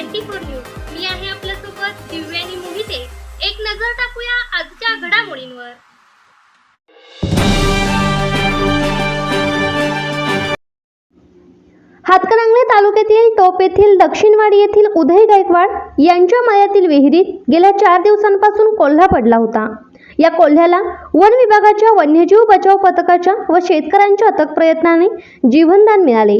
Twenty four news. मी आहे आपल्यासोबत दिव्यानी मोहिते. एक नजर टाकूया आजच्या घडामोडींवर. हातकणंगले तालुक्यातील टोप येथील दक्षिणवाडी येथील उदय गायकवाड यांच्या मळ्यातील विहिरीत गेल्या चार दिवसांपासून कोल्हा पडला होता. या कोल्ह्याला वन विभागाच्या वन्यजीव बचाव पथकाच्या व शेतकऱ्यांच्या अथक प्रयत्नाने जीवनदान मिळाले.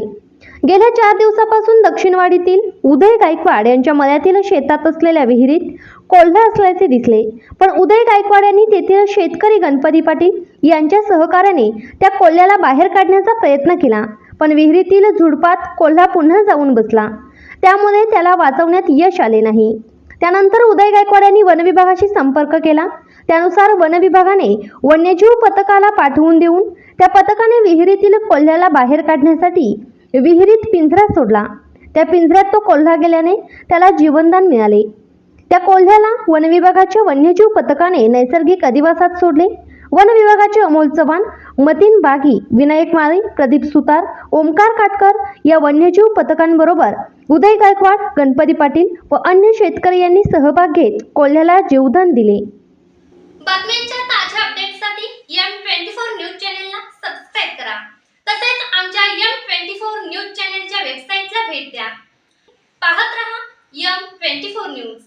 गेल्या चार दिवसापासून दक्षिणवाडीतील उदय गायकवाड यांच्या मळ्यातील शेतात असलेल्या विहिरीत कोल्हा असल्याचे दिसले. पण उदय गायकवाड यांनी तेथील शेतकरी गणपती पाटील यांच्या सहकार्याने त्या कोल्ह्याला बाहेर काढण्याचा प्रयत्न केला. पण विहिरीतील झुडपात कोल्हा पुन्हा जाऊन बसला. त्यामुळे त्याला वाचवण्यात यश आले नाही. त्यानंतर उदय गायकवाड यांनी वनविभागाशी संपर्क केला. त्यानुसार वनविभागाने वन्यजीव पथकाला पाठवून देऊन त्या पथकाने विहिरीतील कोल्ह्याला बाहेर काढण्यासाठी विहिरीत पिंजरा सोडला. त्या पिंजऱ्यात तो कोल्हा गेल्याने त्याला जीवनदान मिळाले. त्या कोल्ह्याला वनविभागाच्या वन्यजीव पथकाने नैसर्गिक अधिवासात सोडले. वन विभागाचे अमोल चव्हाण मतीन बागी विनायक माळी प्रदीप सुतार ओमकार काटकर या वन्यजीव पथकांबरोबर उदय गायकवाड गणपती पाटील व अन्य शेतकरी यांनी सहभाग घेत कोल्ह्याला जीवदान दिले. पाहत रहा यम ट्वेंटी फोर न्यूज.